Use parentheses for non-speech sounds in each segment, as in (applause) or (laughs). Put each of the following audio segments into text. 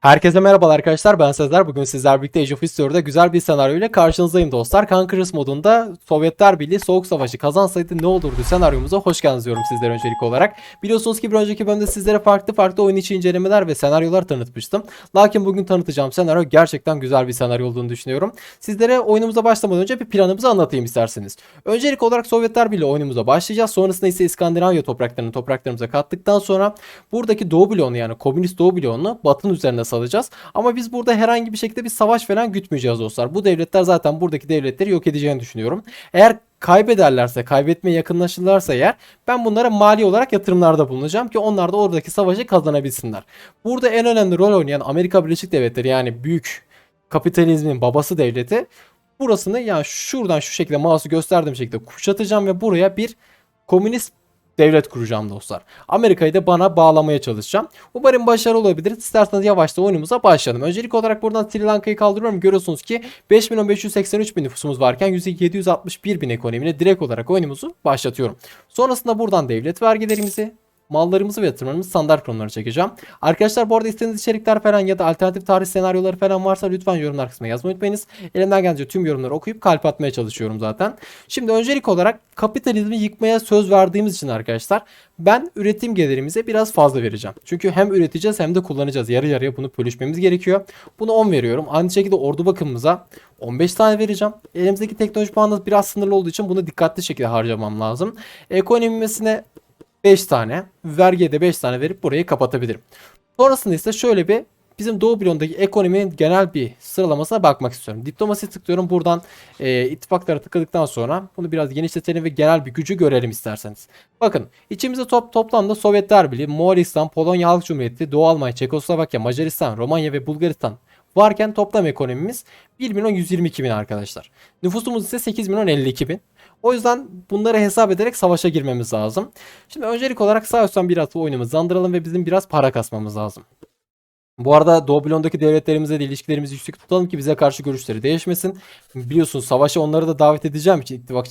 Herkese merhabalar arkadaşlar ben Sezer. Bugün sizler birlikte Age of History'de güzel bir senaryo ile karşınızdayım dostlar. Conquerors modunda Sovyetler Birliği Soğuk Savaşı kazansaydı ne olurdu senaryomuza hoş geldiniz diyorum sizlere öncelik olarak. Biliyorsunuz ki bir önceki bölümde sizlere farklı farklı oyun içi incelemeler ve senaryolar tanıtmıştım. Lakin bugün tanıtacağım senaryo gerçekten güzel bir senaryo olduğunu düşünüyorum. Sizlere oyunumuza başlamadan önce bir planımızı anlatayım isterseniz. Öncelik olarak Sovyetler Birliği oyunumuza başlayacağız. Sonrasında ise İskandinavya topraklarını topraklarımıza kattıktan sonra buradaki Doğu bloğunu yani komünist Doğu bloğunu Batı'nın üzerine salacağız. Ama biz burada herhangi bir şekilde bir savaş falan gütmeyeceğiz dostlar. Bu devletler zaten buradaki devletleri yok edeceğini düşünüyorum. Eğer kaybederlerse, kaybetmeye yakınlaşırlarsa eğer ben bunlara mali olarak yatırımlarda bulunacağım ki onlar da oradaki savaşı kazanabilsinler. Burada en önemli rol oynayan Amerika Birleşik Devletleri yani büyük kapitalizmin babası devleti burasını yani şuradan şu şekilde mouse'u gösterdiğim şekilde kuşatacağım ve buraya bir komünist devlet kuracağım dostlar. Amerika'yı da bana bağlamaya çalışacağım. Umarım başarılı olabilir. İsterseniz yavaştan oyunumuza başlayalım. Öncelik olarak buradan Sri Lanka'yı kaldırıyorum. Görüyorsunuz ki 5 milyon 583 bin nüfusumuz varken 761 bin ekonomiyle direkt olarak oyunumuzu başlatıyorum. Sonrasında buradan devlet vergilerimizi mallarımızı ve yatırımlarımızı standart konulara çekeceğim. Arkadaşlar bu arada istediğiniz içerikler falan ya da alternatif tarih senaryoları falan varsa lütfen yorumlar kısmına yazmayı unutmayınız. Elimden gelince tüm yorumları okuyup kalp atmaya çalışıyorum zaten. Şimdi öncelik olarak kapitalizmi yıkmaya söz verdiğimiz için arkadaşlar ben üretim gelirimize biraz fazla vereceğim. Çünkü hem üreteceğiz hem de kullanacağız. Yarı yarıya bunu bölüşmemiz gerekiyor. Bunu 10 veriyorum. Aynı şekilde ordu bakımımıza 15 tane vereceğim. Elimizdeki teknoloji puanı biraz sınırlı olduğu için bunu dikkatli şekilde harcamam lazım. Ekonomimesine 5 tane, vergiye de 5 tane verip burayı kapatabilirim. Sonrasında ise şöyle bir bizim Doğu bloğundaki ekonominin genel bir sıralamasına bakmak istiyorum. Diplomasi tıklıyorum. Buradan e, ittifaklara tıkladıktan sonra bunu biraz genişletelim ve genel bir gücü görelim isterseniz. Bakın içimizde top, toplamda Sovyetler Birliği, Moğolistan, Polonya Halk Cumhuriyeti, Doğu Almanya, Çekoslovakya, Macaristan, Romanya ve Bulgaristan varken toplam ekonomimiz 1 milyon 122 bin arkadaşlar. Nüfusumuz ise 8 milyon 52 bin. O yüzden bunları hesap ederek savaşa girmemiz lazım. Şimdi öncelik olarak sağ üstten biraz oyunumuzu andıralım ve bizim biraz para kasmamız lazım. Bu arada Doğu bloğundaki devletlerimizle de ilişkilerimizi yüksek tutalım ki bize karşı görüşleri değişmesin. Biliyorsunuz savaşa onları da davet edeceğim için ittifak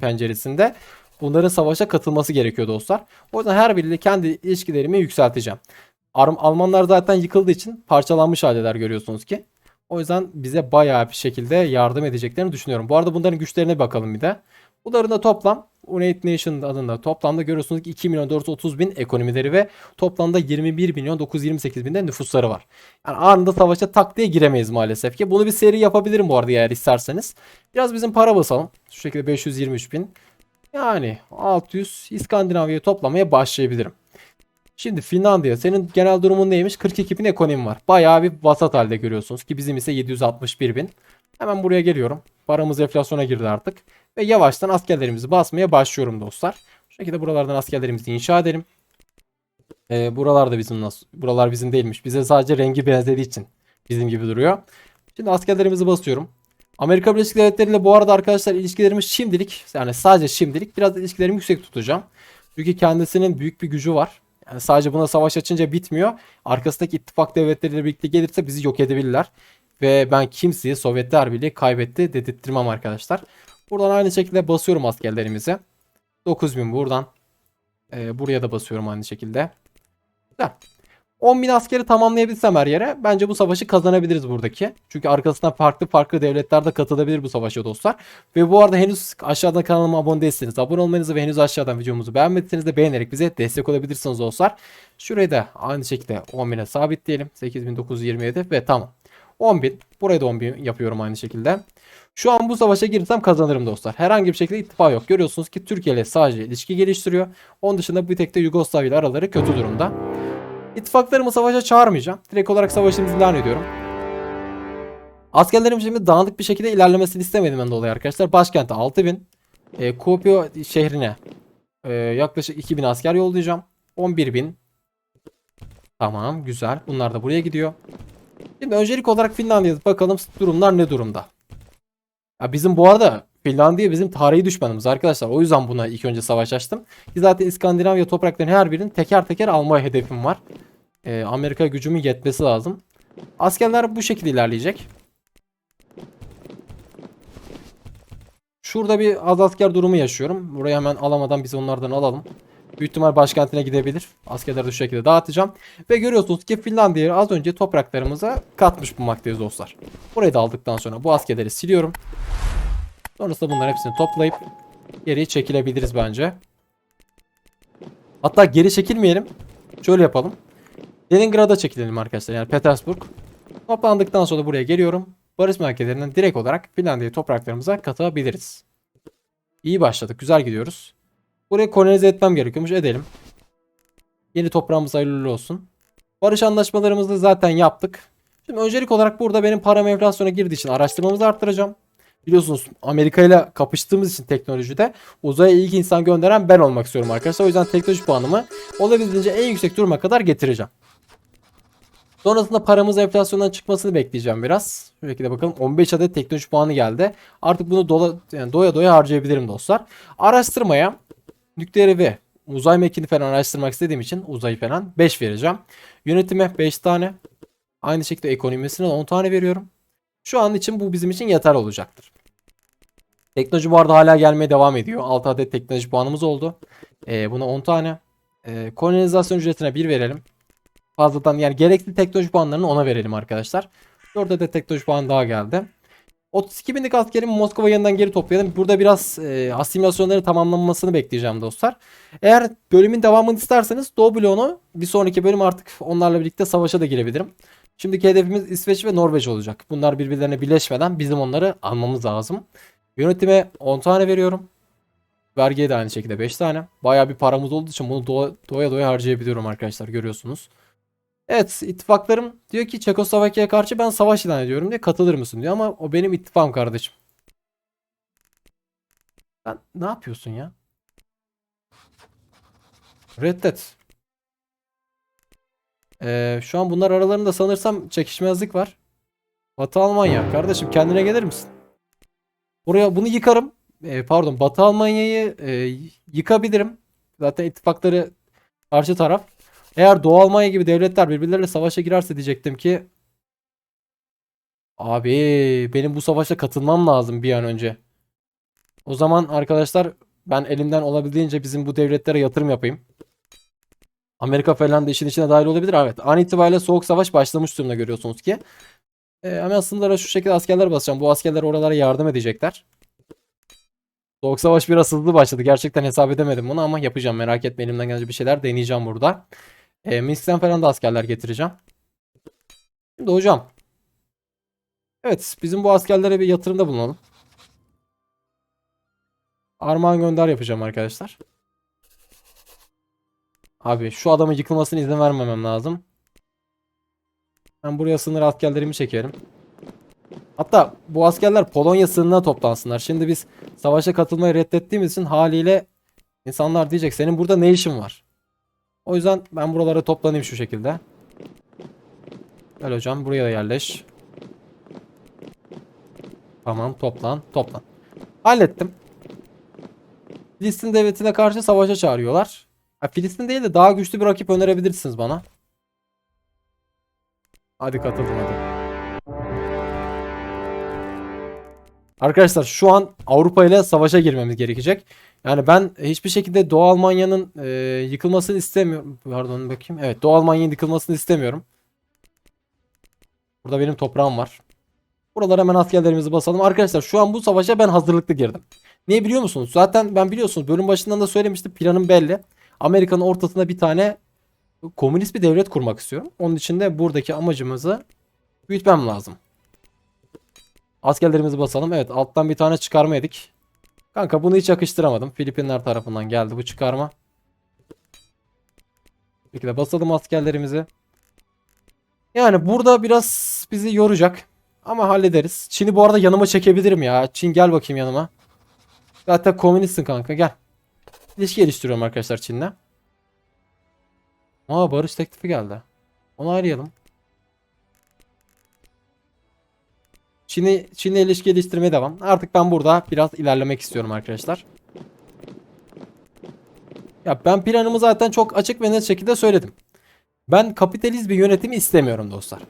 penceresinde bunların savaşa katılması gerekiyor dostlar. O yüzden her biriyle kendi ilişkilerimi yükselteceğim. Almanlar zaten yıkıldığı için parçalanmış haldeler görüyorsunuz ki. O yüzden bize bayağı bir şekilde yardım edeceklerini düşünüyorum. Bu arada bunların güçlerine bakalım bir de. Bunların da toplam United Nation adında toplamda görüyorsunuz ki 2 milyon 430 bin ekonomileri ve toplamda 21 milyon 928 binde nüfusları var. Yani anında savaşa tak diye giremeyiz maalesef ki. Bunu bir seri yapabilirim bu arada eğer isterseniz. Biraz bizim para basalım. Şu şekilde 523 bin. Yani 600 İskandinavya'yı toplamaya başlayabilirim. Şimdi Finlandiya senin genel durumun neymiş? 42 bin ekonomi var. Bayağı bir vasat halde görüyorsunuz ki bizim ise 761 bin. Hemen buraya geliyorum. Paramız enflasyona girdi artık. Ve yavaştan askerlerimizi basmaya başlıyorum dostlar. Şu şekilde buralardan askerlerimizi inşa edelim. Ee, buralar da bizim nasıl? Buralar bizim değilmiş. Bize sadece rengi benzediği için bizim gibi duruyor. Şimdi askerlerimizi basıyorum. Amerika Birleşik Devletleri ile bu arada arkadaşlar ilişkilerimiz şimdilik yani sadece şimdilik biraz ilişkilerimi yüksek tutacağım. Çünkü kendisinin büyük bir gücü var. Yani sadece buna savaş açınca bitmiyor. Arkasındaki ittifak devletleriyle birlikte gelirse bizi yok edebilirler. Ve ben kimseyi Sovyetler Birliği kaybetti dedirttirmem arkadaşlar. Buradan aynı şekilde basıyorum askerlerimizi. 9000 buradan. Ee, buraya da basıyorum aynı şekilde. Güzel. 10.000 askeri tamamlayabilsem her yere bence bu savaşı kazanabiliriz buradaki. Çünkü arkasından farklı farklı devletler de katılabilir bu savaşa dostlar. Ve bu arada henüz aşağıdan kanalıma abone değilseniz abone olmanızı ve henüz aşağıdan videomuzu beğenmediyseniz de beğenerek bize destek olabilirsiniz dostlar. Şurayı da aynı şekilde 10.000'e sabitleyelim. 8927 ve tamam. 10.000. Burayı da 10.000 yapıyorum aynı şekilde. Şu an bu savaşa girsem kazanırım dostlar. Herhangi bir şekilde ittifak yok. Görüyorsunuz ki Türkiye ile sadece ilişki geliştiriyor. Onun dışında bir tek de Yugoslavya ile araları kötü durumda. İttifaklarımı savaşa çağırmayacağım. Direkt olarak savaşımızı ilan ediyorum. Askerlerim şimdi dağınık bir şekilde ilerlemesini istemediğimden dolayı arkadaşlar. Başkente 6000. E, Kuopio şehrine e, yaklaşık 2000 asker yollayacağım. 11000. Tamam güzel. Bunlar da buraya gidiyor. Şimdi öncelik olarak Finlandiya'da bakalım durumlar ne durumda. Ya bizim bu arada Finlandiya bizim tarihi düşmanımız arkadaşlar. O yüzden buna ilk önce savaş açtım. Ki zaten İskandinavya topraklarının her birinin teker teker alma hedefim var. Ee, Amerika gücümün yetmesi lazım. Askerler bu şekilde ilerleyecek. Şurada bir az asker durumu yaşıyorum. Burayı hemen alamadan biz onlardan alalım. Büyük ihtimal başkentine gidebilir. Askerleri şu şekilde dağıtacağım. Ve görüyorsunuz ki Finlandiya'yı az önce topraklarımıza katmış bulmaktayız dostlar. Burayı da aldıktan sonra bu askerleri siliyorum. Sonrasında bunların hepsini toplayıp geriye çekilebiliriz bence. Hatta geri çekilmeyelim. Şöyle yapalım. Leningrad'a çekilelim arkadaşlar. Yani Petersburg. Toplandıktan sonra buraya geliyorum. Barış merkezlerinden direkt olarak Finlandiya topraklarımıza katabiliriz. İyi başladık. Güzel gidiyoruz. Burayı kolonize etmem gerekiyormuş. Edelim. Yeni toprağımız hayırlı olsun. Barış anlaşmalarımızı zaten yaptık. Şimdi öncelik olarak burada benim param enflasyona girdiği için araştırmamızı arttıracağım. Biliyorsunuz Amerika ile kapıştığımız için teknolojide uzaya ilk insan gönderen ben olmak istiyorum arkadaşlar. O yüzden teknoloji puanımı olabildiğince en yüksek duruma kadar getireceğim. Sonrasında paramız enflasyondan çıkmasını bekleyeceğim biraz. Şu şekilde bakalım 15 adet teknoloji puanı geldi. Artık bunu dola, yani doya doya harcayabilirim dostlar. Araştırmaya nükleeri ve uzay mekiğini falan araştırmak istediğim için uzayı falan 5 vereceğim. Yönetime 5 tane. Aynı şekilde ekonomisine 10 tane veriyorum. Şu an için bu bizim için yeter olacaktır. Teknoloji bu arada hala gelmeye devam ediyor. 6 adet teknoloji puanımız oldu. Ee, buna 10 tane. Ee, kolonizasyon ücretine 1 verelim. Fazladan yani gerekli teknoloji puanlarını ona verelim arkadaşlar. 4 adet teknoloji puan daha geldi. 32 binlik askerimi Moskova yanından geri toplayalım. Burada biraz e, asimilasyonları tamamlanmasını bekleyeceğim dostlar. Eğer bölümün devamını isterseniz Doğu bloğunu bir sonraki bölüm artık onlarla birlikte savaşa da girebilirim. Şimdiki hedefimiz İsveç ve Norveç olacak. Bunlar birbirlerine birleşmeden bizim onları almamız lazım. Yönetime 10 tane veriyorum. Vergiye de aynı şekilde 5 tane. Bayağı bir paramız olduğu için bunu doya, doya harcayabiliyorum arkadaşlar görüyorsunuz. Evet ittifaklarım diyor ki Çekoslovakya'ya karşı ben savaş ilan ediyorum diye katılır mısın diyor ama o benim ittifakım kardeşim. Sen ne yapıyorsun ya? Reddet. Ee, şu an bunlar aralarında sanırsam çekişmezlik var. Batı Almanya. Kardeşim kendine gelir misin? Buraya bunu yıkarım. Ee, pardon Batı Almanya'yı e, yıkabilirim. Zaten ittifakları karşı taraf. Eğer Doğu Almanya gibi devletler birbirleriyle savaşa girerse diyecektim ki Abi benim bu savaşa katılmam lazım bir an önce. O zaman arkadaşlar ben elimden olabildiğince bizim bu devletlere yatırım yapayım. Amerika falan da işin içine dahil olabilir. Evet an itibariyle soğuk savaş başlamış durumda görüyorsunuz ki. Ee, hemen sınırlara şu şekilde askerler basacağım. Bu askerler oralara yardım edecekler. Soğuk savaş biraz hızlı başladı. Gerçekten hesap edemedim bunu ama yapacağım. Merak etme elimden gelecek bir şeyler deneyeceğim burada. E, Minsk'ten falan da askerler getireceğim. Şimdi hocam. Evet bizim bu askerlere bir yatırımda bulunalım. Armağan gönder yapacağım arkadaşlar. Abi şu adamın yıkılmasına izin vermemem lazım. Ben buraya sınır askerlerimi çekerim. Hatta bu askerler Polonya sınırına toplansınlar. Şimdi biz savaşa katılmayı reddettiğimiz için haliyle insanlar diyecek senin burada ne işin var? O yüzden ben buralara toplanayım şu şekilde. Gel hocam buraya yerleş. Tamam toplan toplan. Hallettim. Filistin devletine karşı savaşa çağırıyorlar. Ha, Filistin değil de daha güçlü bir rakip önerebilirsiniz bana. Hadi katılın hadi. Arkadaşlar şu an Avrupa ile savaşa girmemiz gerekecek. Yani ben hiçbir şekilde Doğu Almanya'nın e, yıkılmasını istemiyorum. Pardon bakayım. Evet Doğu Almanya'nın yıkılmasını istemiyorum. Burada benim toprağım var. Buralara hemen askerlerimizi basalım. Arkadaşlar şu an bu savaşa ben hazırlıklı girdim. Niye biliyor musunuz? Zaten ben biliyorsunuz bölüm başından da söylemiştim. Planım belli. Amerika'nın ortasında bir tane komünist bir devlet kurmak istiyorum. Onun için de buradaki amacımızı büyütmem lazım. Askerlerimizi basalım. Evet alttan bir tane çıkarma yedik. Kanka bunu hiç yakıştıramadım. Filipinler tarafından geldi bu çıkarma. Peki de basalım askerlerimizi. Yani burada biraz bizi yoracak. Ama hallederiz. Çin'i bu arada yanıma çekebilirim ya. Çin gel bakayım yanıma. Zaten komünistsin kanka gel. İlişki geliştiriyorum arkadaşlar Çin'le. Aa barış teklifi geldi. Onu arayalım. Çin'i Çin'le ilişki geliştirmeye devam. Artık ben burada biraz ilerlemek istiyorum arkadaşlar. Ya ben planımı zaten çok açık ve net şekilde söyledim. Ben kapitalist bir yönetimi istemiyorum dostlar.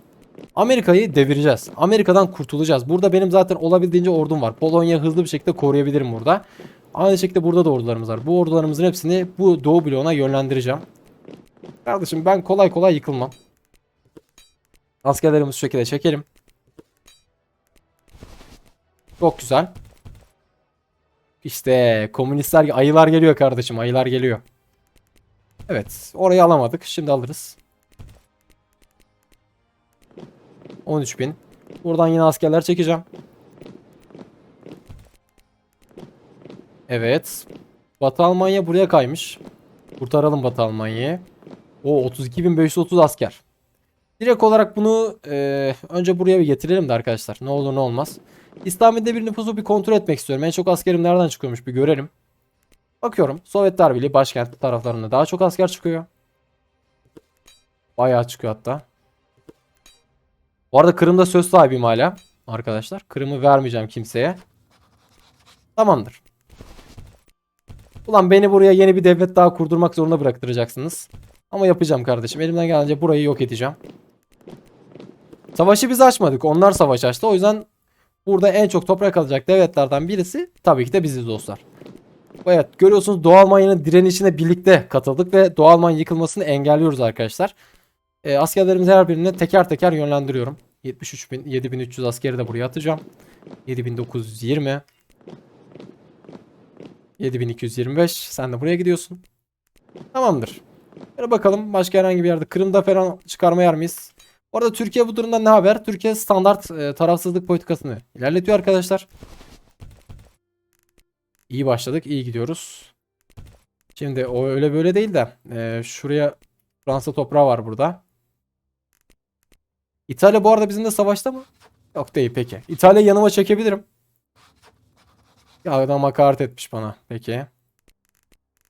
Amerika'yı devireceğiz. Amerika'dan kurtulacağız. Burada benim zaten olabildiğince ordum var. Polonya hızlı bir şekilde koruyabilirim burada. Aynı şekilde burada da ordularımız var. Bu ordularımızın hepsini bu Doğu bloğuna yönlendireceğim. Kardeşim ben kolay kolay yıkılmam. Askerlerimizi şu şekilde çekelim. Çok güzel. İşte komünistler ayılar geliyor kardeşim ayılar geliyor. Evet orayı alamadık şimdi alırız. 13.000. Buradan yine askerler çekeceğim. Evet. Batı Almanya buraya kaymış. Kurtaralım Batı Almanya'yı. O 32.530 asker. Direkt olarak bunu e, önce buraya bir getirelim de arkadaşlar. Ne olur ne olmaz. İslami'de bir nüfusu bir kontrol etmek istiyorum. En çok askerim nereden çıkıyormuş bir görelim. Bakıyorum. Sovyetler Birliği başkent taraflarında daha çok asker çıkıyor. Bayağı çıkıyor hatta. Bu arada Kırım'da söz sahibiyim hala. Arkadaşlar. Kırım'ı vermeyeceğim kimseye. Tamamdır. Ulan beni buraya yeni bir devlet daha kurdurmak zorunda bıraktıracaksınız. Ama yapacağım kardeşim. Elimden gelince burayı yok edeceğim. Savaşı biz açmadık. Onlar savaş açtı. O yüzden burada en çok toprak alacak devletlerden birisi tabii ki de biziz dostlar. Evet görüyorsunuz Doğu Almanya'nın direnişine birlikte katıldık ve Doğu Almanya yıkılmasını engelliyoruz arkadaşlar. E, askerlerimizi her birine teker teker yönlendiriyorum. 73.000 7300 askeri de buraya atacağım. 7920 7225 sen de buraya gidiyorsun. Tamamdır. Şöyle bakalım başka herhangi bir yerde Kırım'da falan çıkarma yer miyiz? Bu arada Türkiye bu durumda ne haber? Türkiye standart e, tarafsızlık politikasını ilerletiyor arkadaşlar. İyi başladık, iyi gidiyoruz. Şimdi o öyle böyle değil de e, şuraya Fransa toprağı var burada. İtalya bu arada bizimle savaşta mı? Yok değil peki. İtalya yanıma çekebilirim. Ya adam hakaret etmiş bana. Peki.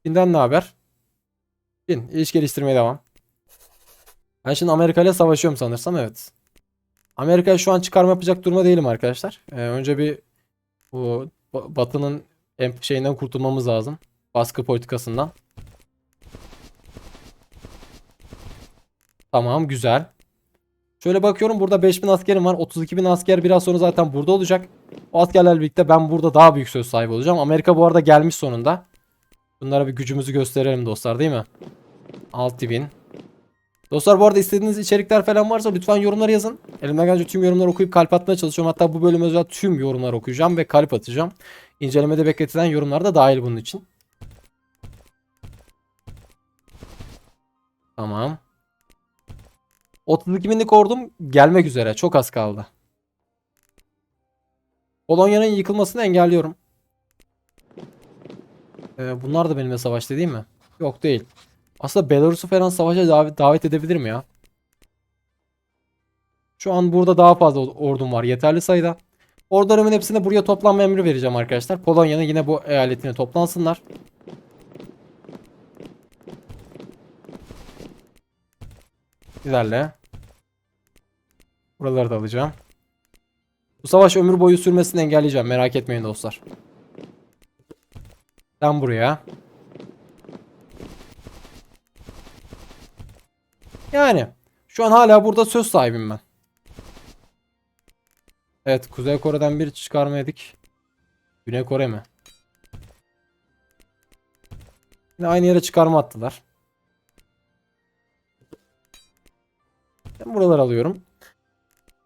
Çin'den ne haber? Çin iş geliştirmeye devam. Ben şimdi Amerika ile savaşıyorum sanırsam evet. Amerika'ya şu an çıkarma yapacak durumda değilim arkadaşlar. Ee, önce bir bu Ba- Batı'nın şeyinden kurtulmamız lazım. Baskı politikasından. Tamam güzel. Şöyle bakıyorum burada 5000 askerim var. 32.000 asker biraz sonra zaten burada olacak. O askerlerle birlikte ben burada daha büyük söz sahibi olacağım. Amerika bu arada gelmiş sonunda. Bunlara bir gücümüzü gösterelim dostlar değil mi? 6000. Dostlar bu arada istediğiniz içerikler falan varsa lütfen yorumlara yazın. Elimden gelince tüm yorumları okuyup kalp atmaya çalışıyorum. Hatta bu bölüm özel tüm yorumları okuyacağım ve kalp atacağım. İncelemede bekletilen yorumlar da dahil bunun için. Tamam. 32 binlik ordum gelmek üzere. Çok az kaldı. Polonya'nın yıkılmasını engelliyorum. Ee, bunlar da benimle savaştı değil mi? Yok değil. Aslında Belarus'u falan savaşa davet, davet edebilirim ya. Şu an burada daha fazla ordum var. Yeterli sayıda. Ordularımın hepsine buraya toplanma emri vereceğim arkadaşlar. Polonya'nın yine bu eyaletine toplansınlar. Güzelle. Buraları da alacağım. Bu savaş ömür boyu sürmesini engelleyeceğim. Merak etmeyin dostlar. Ben buraya. Yani şu an hala burada söz sahibim ben. Evet Kuzey Kore'den bir çıkarma yedik. Güney Kore mi? Yine aynı yere çıkarma attılar. Ben buraları alıyorum.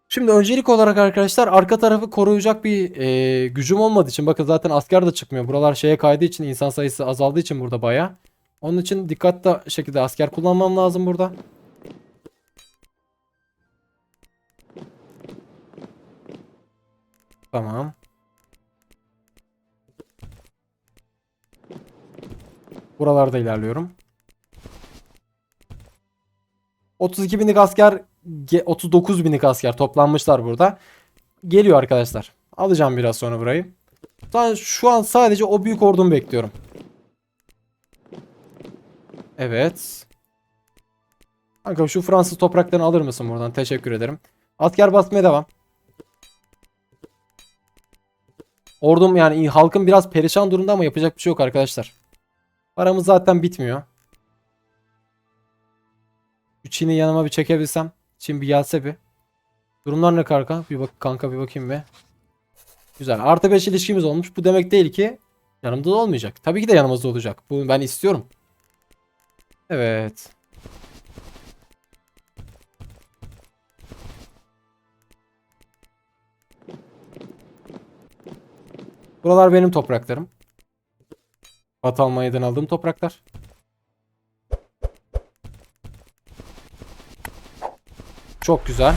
Şimdi öncelik olarak arkadaşlar arka tarafı koruyacak bir e, gücüm olmadığı için bakın zaten asker de çıkmıyor. Buralar şeye kaydığı için insan sayısı azaldığı için burada baya. Onun için dikkatli şekilde asker kullanmam lazım burada. Tamam. Buralarda ilerliyorum. 32 binlik asker, ge- 39 binlik asker toplanmışlar burada. Geliyor arkadaşlar. Alacağım biraz sonra burayı. Şu an sadece o büyük ordumu bekliyorum. Evet. Kanka şu Fransız topraklarını alır mısın buradan? Teşekkür ederim. Asker basmaya devam. Ordum yani halkın biraz perişan durumda ama yapacak bir şey yok arkadaşlar. Paramız zaten bitmiyor. Şu Çin'i yanıma bir çekebilsem. Çin bir gelse bir. Durumlar ne kanka? Bir bak kanka bir bakayım be. Güzel. Artı 5 ilişkimiz olmuş. Bu demek değil ki yanımda da olmayacak. Tabii ki de yanımızda olacak. Bunu ben istiyorum. Evet. Buralar benim topraklarım. Batı Almanya'dan aldığım topraklar. Çok güzel.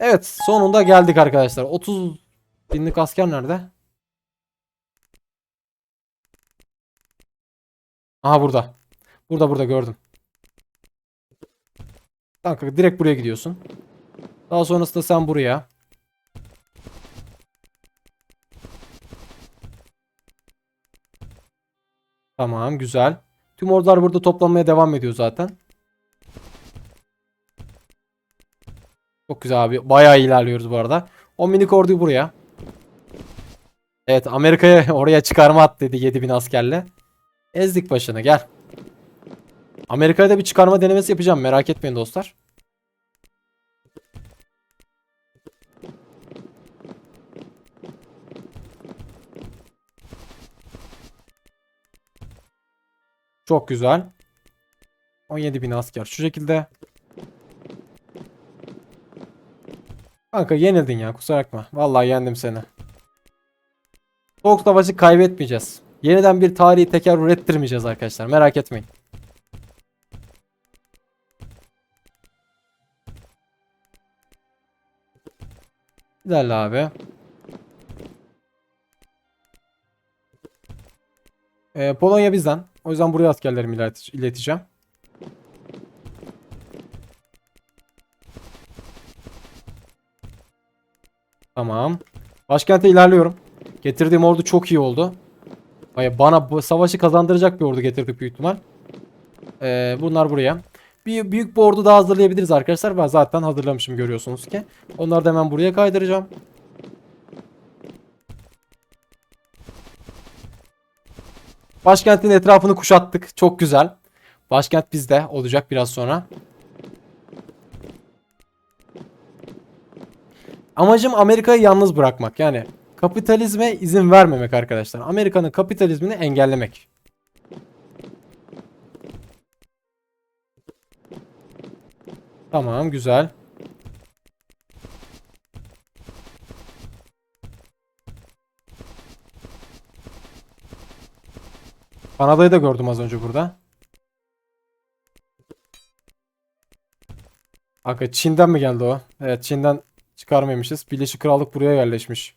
Evet sonunda geldik arkadaşlar. 30 binlik asker nerede? Aha burada. Burada burada gördüm. Kanka direkt buraya gidiyorsun. Daha sonrasında sen buraya. Tamam güzel. Tüm ordular burada toplanmaya devam ediyor zaten. Çok güzel abi. Bayağı ilerliyoruz bu arada. 10 minik orduyu buraya. Evet Amerika'ya (laughs) oraya çıkarma at dedi 7000 askerle. Ezdik başını gel. Amerika'ya da bir çıkarma denemesi yapacağım merak etmeyin dostlar. Çok güzel. 17 bin asker. Şu şekilde. Kanka yenildin ya kusura bakma. Vallahi yendim seni. Soğuk savaşı kaybetmeyeceğiz. Yeniden bir tarihi tekerrür ettirmeyeceğiz arkadaşlar. Merak etmeyin. Güzel abi. Ee, Polonya bizden. O yüzden buraya askerlerimi ilet- ileteceğim. Tamam. Başkente ilerliyorum. Getirdiğim ordu çok iyi oldu. Bana bu savaşı kazandıracak bir ordu getirdik büyük ihtimal. Ee, bunlar buraya. Bir büyük bir ordu daha hazırlayabiliriz arkadaşlar. Ben zaten hazırlamışım görüyorsunuz ki. Onları da hemen buraya kaydıracağım. Başkentin etrafını kuşattık. Çok güzel. Başkent bizde olacak biraz sonra. Amacım Amerika'yı yalnız bırakmak. Yani kapitalizme izin vermemek arkadaşlar. Amerika'nın kapitalizmini engellemek. Tamam güzel. Kanada'yı da gördüm az önce burada. Aga Çin'den mi geldi o? Evet Çin'den çıkarmamışız. Birleşik Krallık buraya yerleşmiş.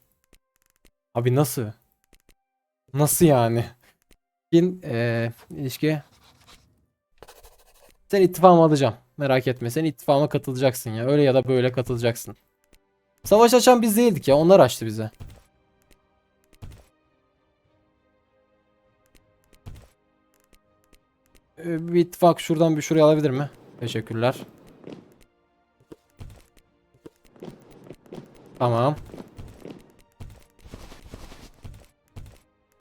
Abi nasıl? Nasıl yani? Çin eee ilişki. Sen ittifamı alacağım. Merak etme. Sen ittifama katılacaksın ya. Öyle ya da böyle katılacaksın. Savaş açan biz değildik ya. Onlar açtı bize. Ee, Bir ittifak şuradan bir şuraya alabilir mi? Teşekkürler. Tamam.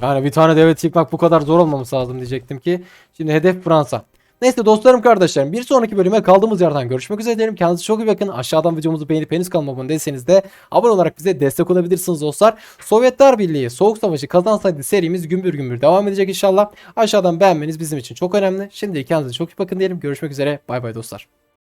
Yani bir tane devlet yıkmak bu kadar zor olmaması lazım diyecektim ki. Şimdi hedef Fransa. Neyse dostlarım kardeşlerim bir sonraki bölüme kaldığımız yerden görüşmek üzere diyelim. Kendinize çok iyi bakın. Aşağıdan videomuzu beğenip henüz kanalıma abone değilseniz de abone olarak bize destek olabilirsiniz dostlar. Sovyetler Birliği Soğuk Savaşı kazansaydı serimiz gümbür gümbür devam edecek inşallah. Aşağıdan beğenmeniz bizim için çok önemli. Şimdi kendinize çok iyi bakın diyelim. Görüşmek üzere. Bay bay dostlar.